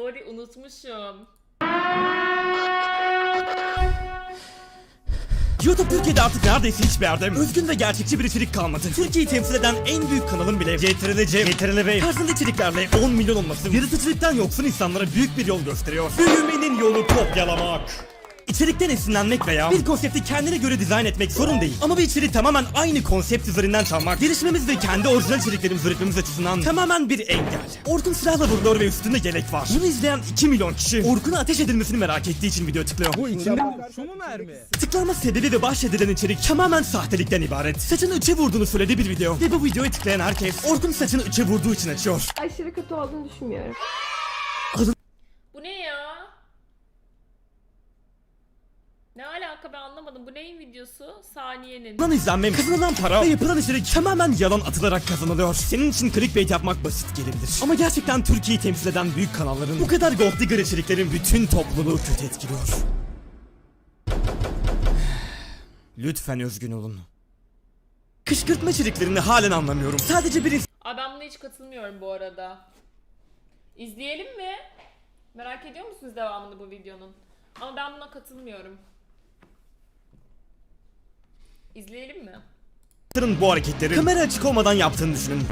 Sorry unutmuşum. YouTube Türkiye'de artık neredeyse hiçbir yerde özgün ve gerçekçi bir içerik kalmadı. Türkiye'yi temsil eden en büyük kanalın bile CTRL-C, CTRL-V tarzında içeriklerle 10 milyon olması yaratıcılıktan yoksun insanlara büyük bir yol gösteriyor. Büyümenin yolu kopyalamak. İçerikten esinlenmek veya bir konsepti kendine göre dizayn etmek sorun değil. Ama bir içeriği tamamen aynı konsept üzerinden çalmak, gelişmemiz ve kendi orijinal içeriklerimizi üretmemiz açısından tamamen bir engel. Orkun silahla vuruluyor ve üstünde yelek var. Bunu izleyen 2 milyon kişi Orkun'a ateş edilmesini merak ettiği için video tıklıyor. Bu içinde şu mu mermi? Tıklanma sebebi ve bahşedilen içerik tamamen sahtelikten ibaret. Saçını üçe vurduğunu söylediği bir video. Ve bu videoyu tıklayan herkes Orkun saçını üçe vurduğu için açıyor. aşırı kötü olduğunu düşünmüyorum. Bu ne ya? Ne alaka ben anlamadım. Bu neyin videosu? Saniyenin. Lan izlenmem, kazanılan para ve yapılan içerik tamamen yalan atılarak kazanılıyor. Senin için clickbait yapmak basit gelebilir. Ama gerçekten Türkiye'yi temsil eden büyük kanalların bu kadar gold digger içeriklerin bütün topluluğu kötü etkiliyor. Lütfen özgün olun. Kışkırtma içeriklerini halen anlamıyorum. Sadece bir Ay ben buna hiç katılmıyorum bu arada. İzleyelim mi? Merak ediyor musunuz devamını bu videonun? Ama ben buna katılmıyorum. İzleyelim mi? bu hareketleri kamera açık olmadan yaptığını düşünün.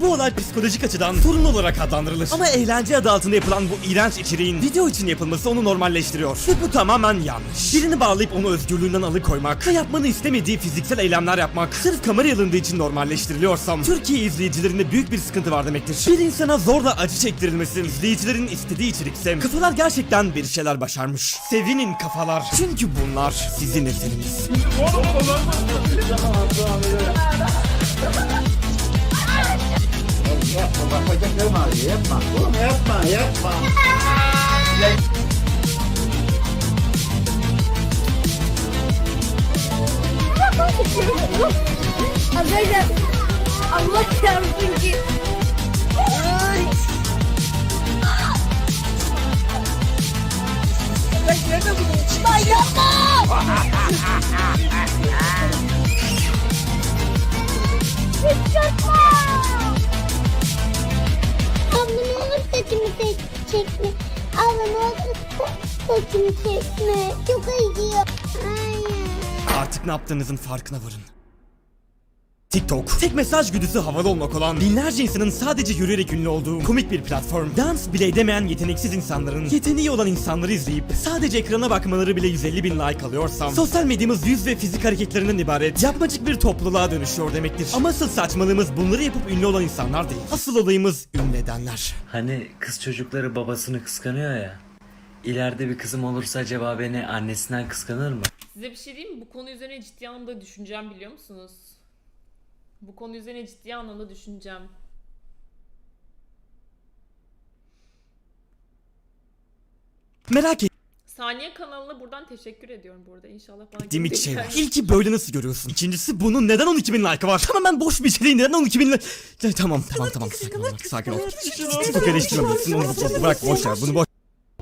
Bu olay psikolojik açıdan sorun olarak adlandırılır. Ama eğlence adı altında yapılan bu iğrenç içeriğin video için yapılması onu normalleştiriyor. Ve bu tamamen yanlış. Birini bağlayıp onu özgürlüğünden alıkoymak ve yapmanı istemediği fiziksel eylemler yapmak sırf kamera alındığı için normalleştiriliyorsam Türkiye izleyicilerinde büyük bir sıkıntı var demektir. Bir insana zorla acı çektirilmesi izleyicilerin istediği içerikse kafalar gerçekten bir şeyler başarmış. Sevinin kafalar. Çünkü bunlar sizin eseriniz. Bak bacaklarım ağrıyor yapma. Oğlum yapma yapma. Arkadaşlar Allah çarpsın ki. Ay. Lan yapma! Saçımı çekme. Çok acıyor. Hayır. Artık ne yaptığınızın farkına varın. TikTok, tek mesaj güdüsü havalı olmak olan binlerce insanın sadece yürüyerek ünlü olduğu komik bir platform. Dans bile edemeyen yeteneksiz insanların yeteneği olan insanları izleyip sadece ekrana bakmaları bile 150 bin like alıyorsam sosyal medyamız yüz ve fizik hareketlerinden ibaret yapmacık bir topluluğa dönüşüyor demektir. Ama asıl saçmalığımız bunları yapıp ünlü olan insanlar değil. Asıl olayımız ünlü edenler. Hani kız çocukları babasını kıskanıyor ya. İleride bir kızım olursa acaba beni annesinden kıskanır mı? Size bir şey diyeyim mi? Bu konu üzerine ciddi anlamda düşüneceğim biliyor musunuz? Bu konu üzerine ciddi anlamda düşüneceğim. Merak Saniye kanalına buradan teşekkür ediyorum burada. İnşallah bana ettiğim iki şey var. İlki böyle nasıl görüyorsun? İkincisi bunun neden 12 bin like'ı var? Tamamen boş bir içeriğin neden 12 bin like... Tamam tamam tamam sakin ol sakin ol. TikTok eleştirmemişsin onu bırak boş ver bunu boş.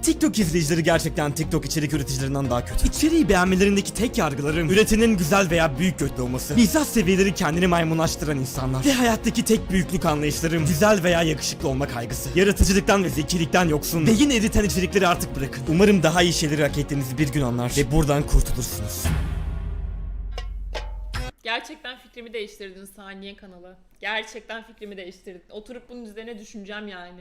TikTok izleyicileri gerçekten TikTok içerik üreticilerinden daha kötü. İçeriği beğenmelerindeki tek yargılarım üretinin güzel veya büyük götlü olması. Mizah seviyeleri kendini maymunlaştıran insanlar. Ve hayattaki tek büyüklük anlayışlarım güzel veya yakışıklı olma kaygısı. Yaratıcılıktan ve zekilikten yoksun. Beyin eriten içerikleri artık bırakın. Umarım daha iyi şeyleri hak ettiğinizi bir gün anlar ve buradan kurtulursunuz. Gerçekten fikrimi değiştirdin Saniye kanalı. Gerçekten fikrimi değiştirdin. Oturup bunun üzerine düşüneceğim yani.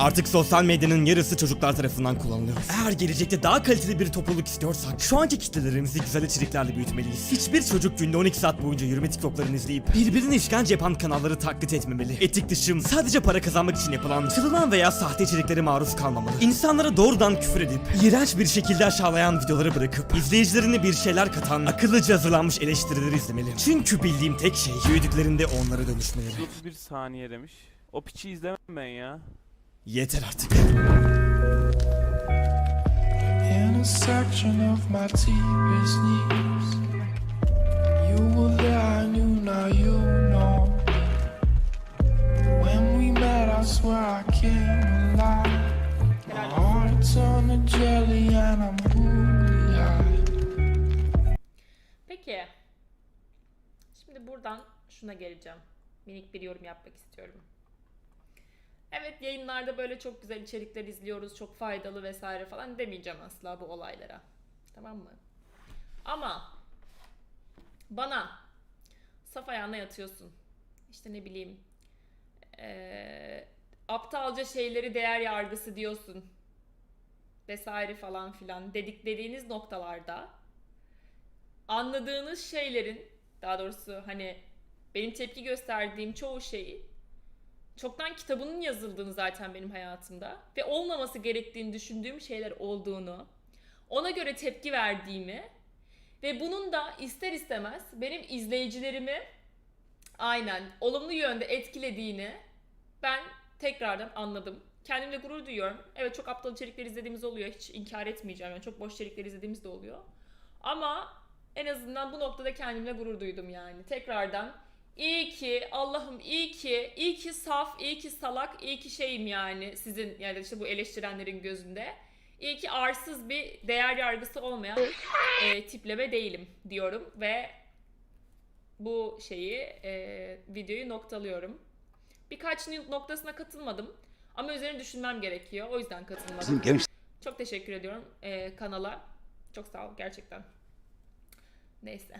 Artık sosyal medyanın yarısı çocuklar tarafından kullanılıyor. Eğer gelecekte daha kaliteli bir topluluk istiyorsak şu anki kitlelerimizi güzel içeriklerle büyütmeliyiz. Hiçbir çocuk günde 12 saat boyunca yürüme tiktoklarını izleyip birbirine işkence yapan kanalları taklit etmemeli. Etik dışım sadece para kazanmak için yapılan, çalınan veya sahte içeriklere maruz kalmamalı. İnsanlara doğrudan küfür edip iğrenç bir şekilde aşağılayan videoları bırakıp izleyicilerine bir şeyler katan akıllıca hazırlanmış eleştirileri izlemeli. Çünkü bildiğim tek şey büyüdüklerinde onlara dönüşmeleri. 31 saniye demiş. O piçi izlemem ben ya. Yeter artık. Intersection of my deepest needs. You were there, I knew, now you know. When we met, I swear I came alive. My heart turned to jelly, and I'm high. Peki. Şimdi buradan şuna geleceğim. Minik bir yorum yapmak istiyorum. Evet yayınlarda böyle çok güzel içerikler izliyoruz, çok faydalı vesaire falan demeyeceğim asla bu olaylara. Tamam mı? Ama bana saf ayağına yatıyorsun. İşte ne bileyim eee, aptalca şeyleri değer yargısı diyorsun vesaire falan filan dedik dediğiniz noktalarda anladığınız şeylerin daha doğrusu hani benim tepki gösterdiğim çoğu şeyi çoktan kitabının yazıldığını zaten benim hayatımda ve olmaması gerektiğini düşündüğüm şeyler olduğunu ona göre tepki verdiğimi ve bunun da ister istemez benim izleyicilerimi aynen olumlu yönde etkilediğini ben tekrardan anladım. Kendimle gurur duyuyorum. Evet çok aptal içerikler izlediğimiz oluyor. Hiç inkar etmeyeceğim. Yani çok boş içerikler izlediğimiz de oluyor. Ama en azından bu noktada kendimle gurur duydum yani. Tekrardan iyi ki Allah'ım iyi ki iyi ki saf, iyi ki salak, iyi ki şeyim yani sizin yani işte bu eleştirenlerin gözünde. İyi ki arsız bir değer yargısı olmayan e, tipleme değilim diyorum ve bu şeyi e, videoyu noktalıyorum. Birkaç noktasına katılmadım ama üzerine düşünmem gerekiyor. O yüzden katılmadım. Çok teşekkür ediyorum e, kanala. Çok sağ ol gerçekten. Neyse.